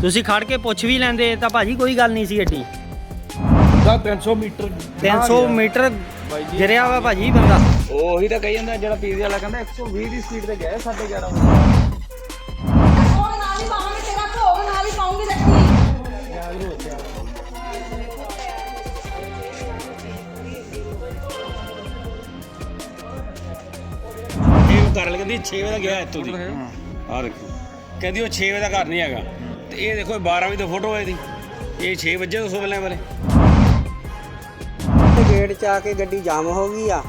ਤੁਸੀਂ ਖੜ ਕੇ ਪੁੱਛ ਵੀ ਲੈਂਦੇ ਤਾਂ ਭਾਜੀ ਕੋਈ ਗੱਲ ਨਹੀਂ ਸੀ ਏਡੀ ਦਾ 300 ਮੀਟਰ 300 ਮੀਟਰ ਗਿਰਿਆ ਵਾ ਭਾਜੀ ਬੰਦਾ। ਉਹੀ ਤਾਂ ਕਹੀ ਜਾਂਦਾ ਜਿਹੜਾ ਪੀਜ਼ੇ ਵਾਲਾ ਕਹਿੰਦਾ 120 ਦੀ ਸਪੀਡ ਤੇ ਗਿਆ 11:30 ਉਹ ਨਾਲ ਹੀ ਪਾਵਾਂਗੇ ਤੇਰਾ ਭੋਗ ਨਾਲ ਹੀ ਪਾਉਂਗੀ ਰੱਖੀ। ਇਹ ਘਰ ਵਾਲੀ ਕਹਿੰਦੀ 6 ਵਜੇ ਦਾ ਗਿਆ ਇੱਥੋਂ ਦੀ। ਆਹ ਦੇਖੋ। ਕਹਿੰਦੀ ਉਹ 6 ਵਜੇ ਦਾ ਘਰ ਨਹੀਂ ਹੈਗਾ। ਤੇ ਇਹ ਦੇਖੋ ਇਹ 12 ਵਜੇ ਦੀ ਫੋਟੋ ਹੈ ਇਹਦੀ ਇਹ 6 ਵਜੇ ਤੋਂ ਵਾਲੇ ਤੇ ਗੇਟ 'ਚ ਆ ਕੇ ਗੱਡੀ ਜਾਮ ਹੋ ਗਈ ਆ।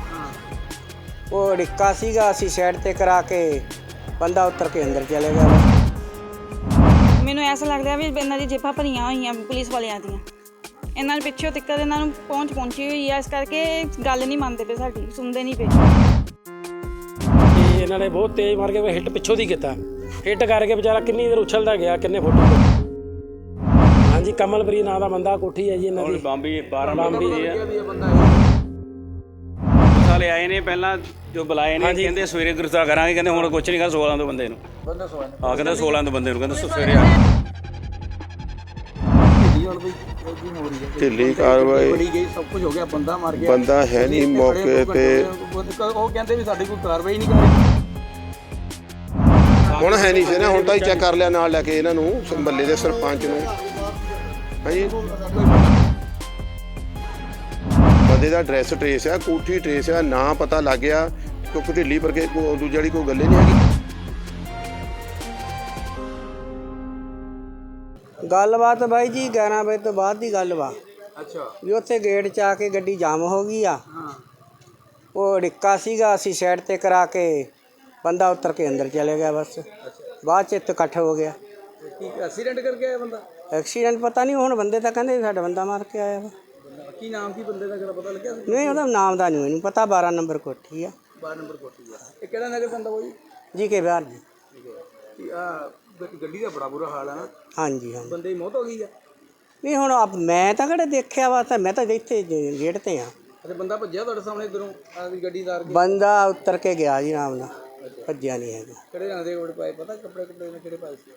ਉਹ ਡਿੱਕਾ ਸੀਗਾ ਅਸੀਂ ਸਾਈਡ ਤੇ ਕਰਾ ਕੇ ਬੰਦਾ ਉਤਰ ਕੇ ਅੰਦਰ ਚਲੇ ਗਿਆ। ਮੈਨੂੰ ਐਸਾ ਲੱਗਦਾ ਵੀ ਇਹਨਾਂ ਦੀ ਜੇਬਾਂ ਭਰੀਆਂ ਹੋਈਆਂ ਪੁਲਿਸ ਵਾਲਿਆਂ ਦੀਆਂ। ਇਹਨਾਂ ਦੇ ਪਿੱਛੇ ਤੱਕ ਇਹਨਾਂ ਨੂੰ ਪਹੁੰਚ ਪਹੁੰਚੀ ਹੋਈ ਹੈ ਇਸ ਕਰਕੇ ਗੱਲ ਨਹੀਂ ਮੰਨਦੇ ਪਏ ਸਾਡੀ ਸੁਣਦੇ ਨਹੀਂ ਪਏ। ਇਹਨਾਂ ਨੇ ਬਹੁਤ ਤੇਜ਼ ਮਾਰ ਕੇ ਹਿੱਟ ਪਿੱਛੋਂ ਦੀ ਕੀਤਾ। ਹਿੱਟ ਕਰਕੇ ਵਿਚਾਰਾ ਕਿੰਨੀ ਦੇਰ ਉਛਲਦਾ ਗਿਆ ਕਿੰਨੇ ਫੁੱਟ ਹਾਂਜੀ ਕਮਲਪ੍ਰੀਤ ਨਾਂ ਦਾ ਬੰਦਾ ਕੋਠੀ ਹੈ ਜੀ ਇਹਨਾਂ ਦੀ। ਬੰਬੀ 12 ਬੰਬੀ ਬੰਬੀ ਹੈ। ਸਾਲੇ ਆਏ ਨੇ ਪਹਿਲਾਂ ਜੋ ਬੁਲਾਏ ਨੇ ਕਹਿੰਦੇ ਸਵੇਰੇ ਗ੍ਰਿਫਤਾਰ ਕਰਾਂਗੇ ਕਹਿੰਦੇ ਹੁਣ ਕੁਛ ਨਹੀਂ ਕਰ 16 ਤੋਂ ਬੰਦੇ ਨੂੰ। ਬੰਦਾ ਸੋਇਆ ਆ ਕਹਿੰਦੇ 16 ਤੋਂ ਬੰਦੇ ਨੂੰ ਕਹਿੰਦੇ ਸਵੇਰੇ ਆ। ਢਿੱਲੀ ਹੋ ਹੈ ਕਾਰਵਾਈ ਬੜੀ ਗਈ ਸਭ ਕੁਝ ਹੋ ਗਿਆ ਬੰਦਾ ਮਰ ਗਿਆ। ਬੰਦਾ ਹੈ ਨਹੀਂ ਮੌਕੇ ਹੋ, ਤੇ। ਉਹ ਕਹਿੰਦੇ ਵੀ ਸਾਡੀ ਕੋਈ ਕਾਰਵਾਈ ਨਹੀਂ ਕਰ ਰਹੀ। ਹੁਣ ਹੈ ਨਹੀਂ ਸੀ ਨਾ ਹੁਣ ਤਾਂ ਹੀ ਚੈੱਕ ਕਰ ਲਿਆ ਨਾਲ ਲੈ ਕੇ ਇਹਨਾਂ ਨੂੰ ਮਹੱਲੇ ਦੇ ਸਰਪੰਚ ਨੂੰ। ਹਾਂਜੀ। ਬੰਦੇ ਦਾ ਐਡਰੈਸ ਟ੍ਰੇਸ ਆ ਕੋਠੀ ਟ੍ਰੇਸ ਆ ਨਾਂ ਪਤਾ ਲੱਗ ਗਿਆ ਕਿਉਂਕਿ ਢਿੱਲੀ ਪਰ ਕੇ ਕੋ ਦੂਜੀ ਵਾਲੀ ਕੋਈ ਗੱਲ ਹੀ ਨਹੀਂ ਹੈਗੀ। ਗੱਲਬਾਤ ਬਾਈ ਜੀ 11 ਵਜੇ ਤੋਂ ਬਾਅਦ ਦੀ ਗੱਲ ਵਾ। ਅੱਛਾ। ਵੀ ਉੱਥੇ ਗੇਟ 'ਚ ਆ ਕੇ ਗੱਡੀ ਜਾਮ ਹੋ ਗਈ ਆ। ਹਾਂ। ਉਹ ਡਿੱਕਾ ਸੀਗਾ ਅਸੀਂ ਸਾਈਡ ਤੇ ਕਰਾ ਕੇ ਬੰਦਾ ਉਤਰ ਕੇ ਅੰਦਰ ਚਲੇ ਗਿਆ ਬਸ। ਬਾਅਦ 'ਚ ਇੱਥੇ ਇਕੱਠ ਹੋ ਗਿਆ। ਕੀ ਐਕਸੀਡੈਂਟ ਕਰਕੇ ਆਇਆ ਬੰਦਾ? ਐਕਸੀਡੈਂਟ ਪਤਾ ਨਹੀਂ ਹੁਣ ਬੰਦੇ ਤਾਂ ਕਹਿੰਦੇ ਸਾਡਾ ਬੰਦਾ ਮਾਰ ਕੇ ਆਇਆ ਵਾ। ਕੀ ਨਾਮ ਕੀ ਬੰਦੇ ਦਾ ਕਿਹੜਾ ਪਤਾ ਲੱਗਿਆ ਨਹੀਂ ਉਹਦਾ ਨਾਮ ਦਾ ਨਹੀਂ ਮੈਨੂੰ ਪਤਾ 12 ਨੰਬਰ ਕੋਠੀ ਆ। 12 ਨੰਬਰ ਕੋਠੀ ਆ। ਇਹ ਕਿਹੜਾ ਨਗਰ ਪੈਂਦਾ ਉਹ ਜੀ? ਕੇ ਬਿਹਾਰ ਜੀ। ਆ ਗੱਡੀ ਦਾ ਬੜਾ ਬੁਰਾ ਹਾਲ ਹੈ ਨਾ। ਹਾਂਜੀ ਹਾਂਜੀ। ਬੰਦੇ ਦੀ ਮੌਤ ਹੋ ਗਈ ਆ? ਨਹੀਂ ਹੁਣ ਆਪ ਮੈਂ ਤਾਂ ਕਿਹੜਾ ਦੇਖਿਆ ਵਾ ਤਾਂ ਮੈਂ ਤਾਂ ਇੱਥੇ ਗੇਟ ਤੇ ਆ। ਅੱਛਾ ਬੰਦਾ ਭੱਜਿਆ ਤੁਹਾਡੇ ਸਾਹਮਣੇ ਇਧਰੋਂ ਆ ਗੱਡੀ ਦਾ ਬੰਦਾ ਉਤਰ ਕੇ ਗਿਆ ਜੀ ਆਰਾਮ ਨਾਲ। ਭੱਜਿਆ ਨਹੀਂ ਹੈਗਾ। ਕਿਹੜੇ ਰੰਗ ਦੇ ਕੱਪੜੇ ਪਾਏ? ਪਤਾ ਕੱਪੜੇ ਕੱਪੜੇ ਨੇ ਕਿਹੜੇ ਪਾਏ ਸੀ?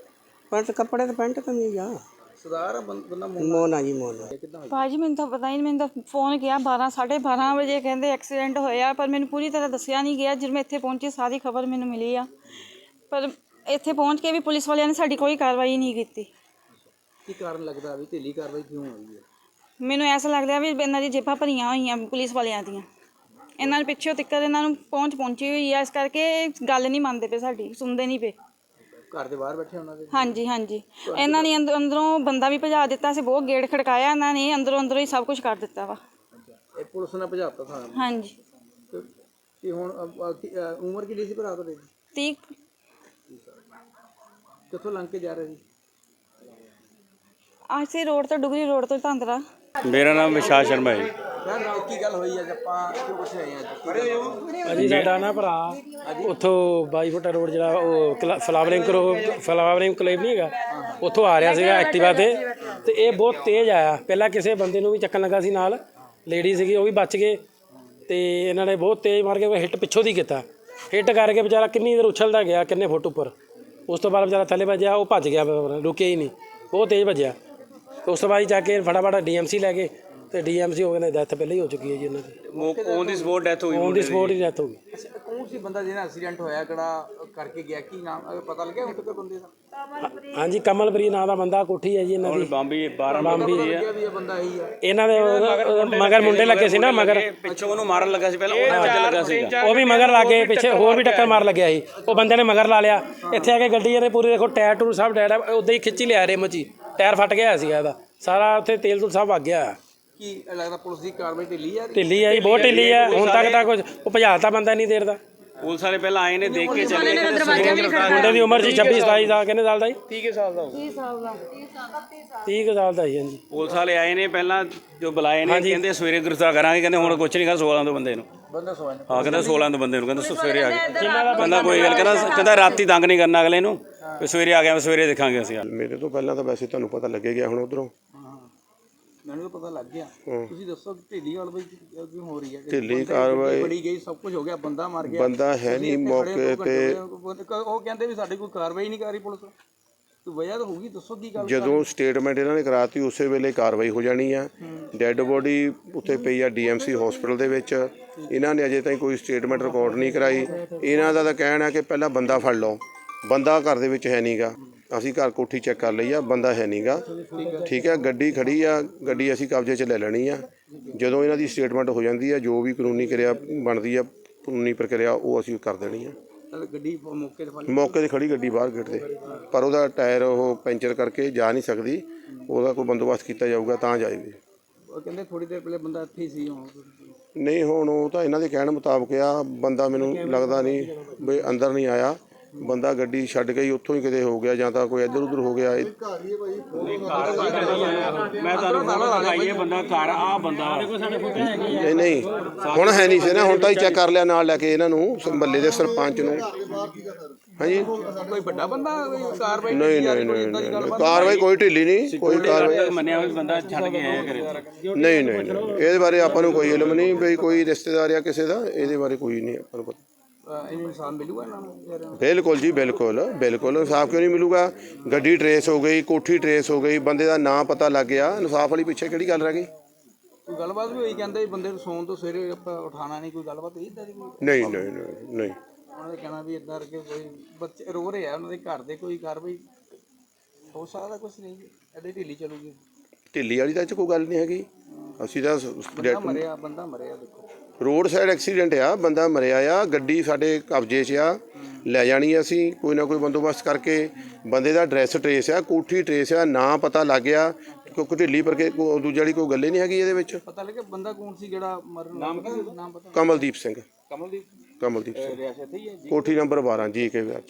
ਪੈਂਟ ਕੱਪੜੇ ਤੇ ਪੈਂਟ ਕਮੀਜ਼ ਆ। ਸਰਦਾਰ ਆ ਬੰ- ਬੰਦਾ ਮੋਨਾ। ਜੀ ਮੋਨਾ। ਭਾਜੀ ਮੈਨੂੰ ਤਾਂ ਪਤਾ ਹੀ ਨਹੀਂ ਮੈਨੂੰ ਤਾਂ ਫੋਨ ਗਿਆ 12 12:30 ਵਜੇ ਕਹਿੰਦੇ ਐਕਸੀਡੈਂਟ ਹੋਇਆ ਪਰ ਮੈਨੂੰ ਪੂਰੀ ਤਰ੍ਹਾਂ ਦੱਸਿਆ ਨਹੀਂ ਗਿਆ। ਜਦੋਂ ਮੈਂ ਇੱਥੇ ਪਹੁੰਚੀ ਸਾਰੀ ਖਬਰ ਮੈਨੂੰ ਮਿਲੀ ਆ। ਪਰ ਇੱਥੇ ਪਹੁੰਚ ਕੇ ਵੀ ਪੁਲਿਸ ਵਾਲਿਆਂ ਨੇ ਸਾਡੀ ਕੋਈ ਕਾਰਵਾਈ ਨਹੀਂ ਕੀਤੀ। ਕੀ ਕਾਰਨ ਲੱਗਦਾ ਵੀ ਢਿੱਲੀ ਕਾਰਵਾਈ ਕਿਉਂ ਹੋਈ ਹੈ? ਮੈਨੂੰ ਐਸਾ ਲੱਗਦਾ ਵੀ ਇਹਨਾਂ ਦੀ ਜੇਬਾਂ ਭਰੀਆਂ ਹੋਈਆਂ ਪੁਲਿਸ ਵਾਲਿਆਂ ਦੀਆਂ। ਇਹਨਾਂ ਦੇ ਪਿੱਛੇ ਤੱਕ ਇਹਨਾਂ ਨੂੰ ਪਹੁੰਚ ਪਹੁੰਚੀ ਹੋਈ ਹੈ ਇਸ ਕਰਕੇ ਇਹ ਗੱਲ ਨਹੀਂ ਮੰਨਦੇ ਪਏ ਸਾਡੀ ਸੁਣਦੇ ਨਹੀਂ ਪਏ। ਘਰ ਦੇ ਬਾਹਰ ਬੈਠੇ ਉਹਨਾਂ ਦੇ? ਹਾਂਜੀ ਹਾਂਜੀ। ਇਹਨਾਂ ਨੇ ਅੰਦ- ਅੰਦਰੋਂ ਬੰਦਾ ਵੀ ਭਜਾ ਦਿੱਤਾ ਸੀ ਬਹੁਤ ਗੇਟ ਖੜਕਾਇਆ ਇਹਨਾਂ ਨੇ ਅੰਦਰੋਂ ਅੰਦਰੋਂ ਹੀ ਸਭ ਕੁਝ ਕਰ ਦਿੱਤਾ ਵਾ। ਇਹ ਪੁਲਿਸ ਨੇ ਭਜਾਤਾ ਥਾਂ ਹਾਂਜੀ। ਤੇ ਕੀ ਹੁਣ ਅ- ਅ- ਕੀ- ਅ, ਉਮਰ ਕਿੰਨੀ ਸੀ ਭਰਾ ਤੁਹਾਡੇ? ਦੀ 30 ਕਿੱਥੋਂ ਲੰਘ ਕੇ ਜਾ ਰਹੇ ਸੀ? ਆਸੇ ਰੋਡ ਤੋਂ ਡੁਗਰੀ ਰੋਡ ਤੋਂ ਧੰਦਰਾ। ਮੇਰਾ ਨਾਮ ਵਿਸ਼ਾਲ ਸ਼ਰਮਾ ਹੈ ਜੀ। ਕੀ ਗੱਲ ਹੋਈ ਅੱਜ ਆਪਾਂ ਕਿਉਂ ਸਾਡਾ ਨਾ ਭਰਾ ਉੱਥੋਂ 22 ਫੁੱਟਾ ਰੋਡ ਜਿਹੜਾ ਉਹ ਕਲਾ- ਫਲਾਵਰਿੰਗ ਕਰੋ ਫਲਾਵਰਿੰਗ ਕਲੇਬ ਨਹੀਂ ਹੈਗਾ ਉੱਥੋਂ ਆ ਰਿਹਾ ਸੀਗਾ ਐਕਟਿਵਾ ਤੇ ਤੇ ਇਹ ਬਹੁਤ ਤੇਜ਼ ਆਇਆ। ਪਹਿਲਾਂ ਕਿਸੇ ਬੰਦੇ ਨੂੰ ਵੀ ਚੱਕਣ ਲੱਗਾ ਸੀ ਨਾਲ ਲੇਡੀ ਸੀਗੀ ਉਹ ਵੀ ਬਚ ਗਏ ਤੇ ਇਹਨਾਂ ਨੇ ਬਹੁਤ ਤੇਜ਼ ਮਾਰ ਕੇ ਹਿੱਟ ਪਿੱਛੋਂ ਦੀ ਕੀਤਾ। ਹਿੱਟ ਕਰਕੇ ਵਿਚਾਰਾ ਕਿੰਨੀ ਦੇਰ ਉਛਲਦਾ ਗਿਆ ਕਿੰਨੇ ਫੁੱਟ ਉੱਪਰ। ਉਸ ਤੋਂ ਬਾਅਦ ਵਿਚਾਰਾ ਥੱਲੇ ਵੱਜਿਆ ਉਹ ਭੱਜ ਗਿਆ ਰੁਕਿਆ ਹੀ ਨਹੀਂ। ਬਹੁਤ ਤੇਜ਼ ਭੱਜਿਆ ਉਸ ਤੋਂ ਬਾਅਦ ਜਾ ਕੇ ਫਟਾਫਟ ਡੀਐਮਸੀ ਲੈ ਗਏ। ਤੇ ਡੀਐਮਸੀ ਹੋ ਗਏ ਨੇ ਡੈਥ ਪਹਿਲਾਂ ਹੀ ਹੋ ਚੁੱਕੀ ਹੈ ਜੀ ਇਹਨਾਂ ਦੀ। ਔਨ ਦੀ ਸਪੋਰਟ ਡੈਥ ਹੋਈ ਔਨ ਦੀ। ਸਪੋਟ ਹੀ ਡੈਥ ਹੋ ਗਈ। ਅੱਛਾ ਕੌਣ ਸੀ ਬੰਦਾ ਜਿਹਨਾਂ ਐਕਸੀਡੈਂਟ ਹੋਇਆ ਕਿਹੜਾ ਕਰਕੇ ਗਿਆ ਕੀ ਨਾਮ ਪਤਾ ਲੱਗਿਆ ਹੁਣ ਤੱਕ ਬੰਦੇ ਦਾ? ਹਾਂਜੀ ਕਮਲਪ੍ਰੀਤ ਨਾਂ ਦਾ ਬੰਦਾ ਕੋਠੀ ਹੈ ਜੀ ਇਹਨਾਂ ਦੀ। ਬੰਬੀ 12 ਬੰਬੀ ਹੈ ਲੱਗਿਆ ਵੀ ਇਹ ਬੰਦਾ ਇਹੀ ਆ। ਇਹਨਾਂ ਦੇ ਮਗਰ ਮੁੰਡੇ ਲੱਗੇ ਸੀ ਨਾ ਮਗਰ ਪਿੱਛੋਂ ਉਹਨੂੰ ਮਾਰਨ ਲੱਗਾ ਸੀ ਪਹਿਲਾਂ ਉਹ ਭੱਜ ਲੱਗਾ ਸੀਗਾ। ਉਹ ਵੀ ਮਗਰ ਲੱਗੇ ਪਿੱਛੇ ਹੋਰ ਵੀ ਟੱਕਰ ਮਾਰ ਲੱਗਿਆ ਸੀ। ਉਹ ਬੰਦੇ ਨੇ ਮਗਰ ਲਾ ਲਿਆ। ਇੱਥੇ ਆ ਕੇ ਗੱਡੀ ਇਹਨੇ ਪੂਰੀ ਦੇਖੋ ਟਾਇਰ ਟੂਰ ਸਭ ਡੈਡ ਉਦਾਂ ਹੀ ਖਿੱਚੀ ਲਿਆ ਰਿਮ ਚ ਹੀ। ਟਾਇਰ ਫਟ ਗਿਆ ਸੀਗਾ ਇਹਦਾ। ਸਾਰਾ ਉੱਥੇ ਤੇਲ ਤੂਲ ਸਭ ਵਗ ਗਿਆ। ਕੀ ਲੱਗਦਾ ਪੁਲਿਸ ਦੀ ਕਾਰਵਾਈ ਢਿੱਲੀ ਆ ਢਿੱਲੀ ਆਈ ਬਹੁਤ ਢਿੱਲੀ ਆ। ਹੁਣ ਤੱਕ ਤਾਂ ਕੁਝ ਉਹ ਭਜਾਤਾ ਬੰਦਾ ਨਹੀਂ ਦੇਰ ਦਾ। ਪੁਲਿਸ ਵਾਲੇ ਪਹਿਲਾਂ ਆਏ ਨੇ ਦੇਖ ਕੇ ਚਲੇ ਗਏ ਮੁੰਡੇ ਦੀ ਉਮਰ ਸੀ 26 27 ਦਾ ਕਿੰਨੇ ਸਾਲ ਦਾ ਜੀ? 30 ਸਾਲ ਦਾ 30 ਕੁ ਸਾਲ ਦਾ ਸੀ ਹਾਂਜੀ। ਪੁਲਿਸ ਵਾਲੇ ਆਏ ਨੇ ਪਹਿਲਾਂ ਜੋ ਬੁਲਾਏ ਨੇ ਕਹਿੰਦੇ ਸਵੇਰੇ ਗ੍ਰਿਫਤਾਰ ਕਰਾਂਗੇ ਕਹਿੰਦੇ ਹੁਣ ਕੁਛ ਨਹੀਂ ਕਰ 16 ਤੋਂ ਬੰਦੇ ਨੂੰ। ਬੰਦਾ ਹਾਂ ਕਹਿੰਦਾ 16 ਤੋਂ ਬੰਦੇ ਨੂੰ ਕਹਿੰਦਾ ਸਵੇਰੇ ਆ ਗਏ ਕਹਿੰਦਾ ਕੋਈ ਗੱਲ ਕਹਿੰਦਾ ਕਹਿੰਦਾ ਰਾਤੀ ਤੰਗ ਨਹੀਂ ਕਰਨਾ ਅਗਲੇ ਨੂੰ ਸਵੇਰੇ ਆ ਗਿਆ ਸਵੇਰੇ ਦੇਖਾਂਗੇ ਅਸੀਂ ਮੇਰੇ ਤੋਂ ਪਹਿਲਾਂ ਤਾਂ ਵੈਸੇ ਤੁਹਾਨੂੰ ਪਤਾ ਲੱਗੇ ਗਿਆ ਹੁਣ ਉਧਰੋਂ। ਮੈਨੂੰ ਤਾਂ ਪਤਾ ਲੱਗ ਗਿਆ। ਤੁਸੀਂ ਦੱਸੋ ਕਿ ਢਿੱਲੀ ਕਾਰਵਾਈ ਕਿਉਂ ਕਿਉਂ ਹੋ ਰਹੀ ਹੈ? ਢਿੱਲੀ ਬੰਦੇ- ਕਾਰਵਾਈ- ਬੜੀ ਗਈ ਸਭ ਕੁਝ ਹੋ ਗਿਆ ਬੰਦਾ ਮਰ ਗਿਆ। ਬੰਦਾ ਹੈ ਨਹੀਂ ਇੱਥੇ ਖੜੇ ਮੌਕੇ ਹੋ, ਤੇ। ਉਹ ਕਹਿੰਦੇ ਵੀ ਸਾਡੀ ਕੋਈ ਕਾਰਵਾਈ ਨਹੀਂ ਕਰ ਰਹੀ ਪੁਲਿਸ। ਤੇ ਵਜ੍ਹਾ ਤਾਂ ਹੋਊਗੀ ਦੱਸੋ ਕੀ ਗੱਲ ਜਦੋਂ ਸਟੇਟਮੈਂਟ ਇਹਨਾਂ ਨੇ ਕਰਾਤੀ ਉਸੇ ਵੇਲੇ ਕਾਰਵਾਈ ਹੋ ਜਾਣੀ ਆ। ਡੈੱਡ ਬੋਡੀ ਉੱਥੇ ਪਈ ਆ ਡੀਐਮਸੀ ਹਸਪੀਟਲ ਦੇ ਵਿੱਚ। ਇਹਨਾਂ ਨੇ ਅਜੇ ਤਾਈਂ ਕੋਈ ਸਟੇਟਮੈਂਟ ਰਿਕਾਰਡ ਨਹੀਂ ਕਰਾਈ। ਇਹਨਾਂ ਦਾ ਤਾਂ ਕਹਿਣਾ ਕਿ ਪਹਿਲਾਂ ਬੰਦਾ ਫੜ ਲਓ। ਬੰਦਾ ਘਰ ਦੇ ਵਿੱਚ ਹੈ ਨਹੀਂਗਾ ਅਸੀਂ ਘਰ ਕੋਠੀ ਚੈੱਕ ਕਰ ਲਈ ਆ ਬੰਦਾ ਹੈ ਨਹੀਂਗਾ ਠੀਕ ਹੈ ਗੱਡੀ ਖੜੀ ਆ ਗੱਡੀ ਅਸੀਂ ਕਬਜ਼ੇ 'ਚ ਲੈ ਲੈਣੀ ਆ। ਜਦੋਂ ਇਹਨਾਂ ਦੀ ਸਟੇਟਮੈਂਟ ਹੋ ਜਾਂਦੀ ਆ ਜੋ ਵੀ ਕਾਨੂੰਨੀ ਕਿਰਿਆ ਬਣਦੀ ਆ ਕਾਨੂੰਨੀ ਪ੍ਰਕਿਰਿਆ ਉਹ ਅਸੀਂ ਕਰ ਦੇਣੀ ਆ। ਗੱਡੀ ਮੌਕੇ ਤੇ ਮੌਕੇ ਤੇ ਖੜੀ ਗੱਡੀ ਬਾਹਰ ਗੇਟ ਤੇ। ਪਰ ਉਹਦਾ ਟਾਇਰ ਉਹ ਪੈਂਚਰ ਕਰਕੇ ਜਾ ਨਹੀਂ ਸਕਦੀ ਉਹਦਾ ਕੋਈ ਬੰਦੋਬਸਤ ਕੀਤਾ ਜਾਊਗਾ ਤਾਂ ਜਾਏਗੀ। ਉਹ ਕਹਿੰਦੇ ਥੋੜੀ ਦੇਰ ਪਹਿਲੇ ਬੰਦਾ ਇੱਥੇ ਸੀ ਹੁਣ। ਨਹੀਂ ਹੁਣ ਉਹ ਤਾਂ ਇਹਨਾਂ ਦੇ ਕਹਿਣ ਮੁਤਾਬਕ ਆ ਬੰਦਾ ਮੈਨੂੰ ਲੱਗਦਾ ਨਹੀਂ ਵੀ ਅੰਦਰ ਨਹੀਂ ਆਇਆ। ਬੰਦਾ ਗੱਡੀ ਛੱਡ ਕੇ ਹੀ ਉੱਥੋਂ ਹੀ ਕਿਤੇ ਹੋ ਗਿਆ ਜਾਂ ਤਾਂ ਕੋਈ ਇੱਧਰ ਉੱਧਰ ਹੋ ਗਿਆ ਇਹ- ਮੈਂ ਤੁਹਾਨੂੰ ਫੋਟੋ ਦਿਖਾਈ ਇਹ ਬੰਦਾ ਘਰ ਆ ਬੰਦਾ। ਨਹੀਂ ਨਹੀਂ ਹੁਣ ਹੈ ਨਹੀਂ ਸੀ ਨਾ ਹੁਣ ਤਾਂ ਹੀ ਚੈੱਕ ਕਰ ਲਿਆ ਨਾਲ ਲੈ ਕੇ ਇਹਨਾਂ ਨੂੰ ਮਹੱਲੇ ਦੇ ਸਰਪੰਚ ਨੂੰ। ਹਾਂਜੀ? ਕੋਈ ਵੱਡਾ ਬੰਦਾ ਕੋਈ ਕਾਰਵਾਈ ਨਹੀਂ ਨਹੀਂ ਨਹੀਂ ਨਹੀਂ ਕਾਰਵਾਈ ਕੋਈ ਢਿੱਲੀ ਨਹੀਂ ਕੋਈ ਕਾਰਵਾਈ ਮੰਨਿਆ ਵੀ ਬੰਦਾ ਛੱਡ ਕੇ ਆਇਆ ਘਰੇ ਨਹੀਂ ਨਹੀਂ ਨਹੀਂ ਇਹਦੇ ਬਾਰੇ ਆਪਾਂ ਨੂੰ ਕੋਈ ਇਲਮ ਨਹੀਂ ਵੀ ਕੋਈ ਰਿਸ਼ਤੇਦਾਰ ਆ ਕਿਸੇ ਦਾ ਇਹਦੇ ਬਾਰੇ ਕੋਈ ਨਹੀਂ ਆਪਾਂ ਨੂੰ ਪਤਾ। ਇਹਨੂੰ ਇਨਸਾਨ ਮਿਲੂਗਾ ਇਹਨਾਂ ਨੂੰ ਯਾਰ ਬਿਲਕੁਲ ਜੀ ਬਿਲਕੁਲ ਬਿਲਕੁਲ। ਇਨਸਾਫ ਕਿਉਂ ਨਹੀਂ ਮਿਲੂਗਾ? ਗੱਡੀ ਟਰੇਸ ਹੋ ਗਈ ਕੋਠੀ ਟਰੇਸ ਹੋ ਗਈ ਬੰਦੇ ਦਾ ਨਾਂ ਪਤਾ ਲੱਗ ਗਿਆ। ਇਨਸਾਫ ਵਾਲੀ ਪਿੱਛੇ ਕਿਹੜੀ ਗੱਲ ਰਹਿ ਗਈ? ਕੋਈ ਗੱਲਬਾਤ ਵੀ ਹੋਈ ਕਹਿੰਦੇ ਵੀ ਬੰਦੇ ਨੂੰ ਸੌਣ ਤੋਂ ਸਵੇਰੇ ਆਪਾਂ ਉਠਾਣਾ ਨਹੀਂ ਕੋਈ ਗੱਲਬਾਤ ਹੋਈ ਇਦਾਂ ਦੀ ਕੋਈ? ਨਹੀਂ ਨਹੀਂ ਨਹੀਂ ਨਹੀਂ। ਉਹਨਾਂ ਨੇ ਕਹਿਣਾ ਵੀ ਇਦਾਂ ਕਰਕੇ ਕੋਈ ਬੱਚੇ ਰੋ ਰਹੇ ਆ ਉਹਨਾਂ ਦੇ ਘਰ ਦੇ ਕੋਈ ਕਾਰਵਾਈ ਹੋ ਸਕਦਾ ਕੁਝ ਨਹੀਂ ਐਡੇ ਢਿੱਲੀ ਚੱਲੂਗੀ। ਢਿੱਲੀ ਵਾਲੀ ਤਾਂ ਇਹ 'ਚ ਕੋਈ ਗੱਲ ਨਹੀਂ ਹੈਗੀ। ਅਸੀਂ ਤਾਂ ਬੰਦਾ ਮਰਿਆ ਬੰਦਾ ਮਰਿਆ ਦੇਖੋ। ਰੋਡ ਸਾਈਡ ਐਕਸੀਡੈਂਟ ਆ ਬੰਦਾ ਮਰਿਆ ਆ ਗੱਡੀ ਸਾਡੇ ਕਬਜ਼ੇ 'ਚ ਆ ਲੈ ਜਾਣੀ ਆ ਅਸੀਂ ਕੋਈ ਨਾ ਕੋਈ ਬੰਦੋਬਸਤ ਕਰਕੇ ਬੰਦੇ ਦਾ ਐਡਰੈਸ ਟਰੇਸ ਆ ਕੋਠੀ ਟਰੇਸ ਆ ਨਾਂ ਪਤਾ ਲੱਗ ਗਿਆ ਕਿਉਂਕਿ ਢਿੱਲੀ ਕਰਕੇ ਕੋਈ ਦੂਜੀ ਵਾਲੀ ਕੋਈ ਗੱਲ ਹੀ ਨਹੀਂ ਹੈਗੀ ਇਹਦੇ ਵਿੱਚ। ਪਤਾ ਲੱਗਿਆ ਬੰਦਾ ਕੌਣ ਸੀ ਜਿਹੜਾ ਮਰਨ ਨਾਮ ਕੀ ਨਾਮ ਪਤਾ ਕਮਲਦੀਪ ਸਿੰਘ। ਕਮਲਦੀਪ? ਕਮਲਦੀਪ ਸਿੰਘ। ਰਿਆਸਤ ਇੱਥੇ ਹੀ ਹੈ ਜੀ? ਕੋਠੀ ਨੰਬਰ 12 ਜੀ ਕੇ ਵਿੱਚ।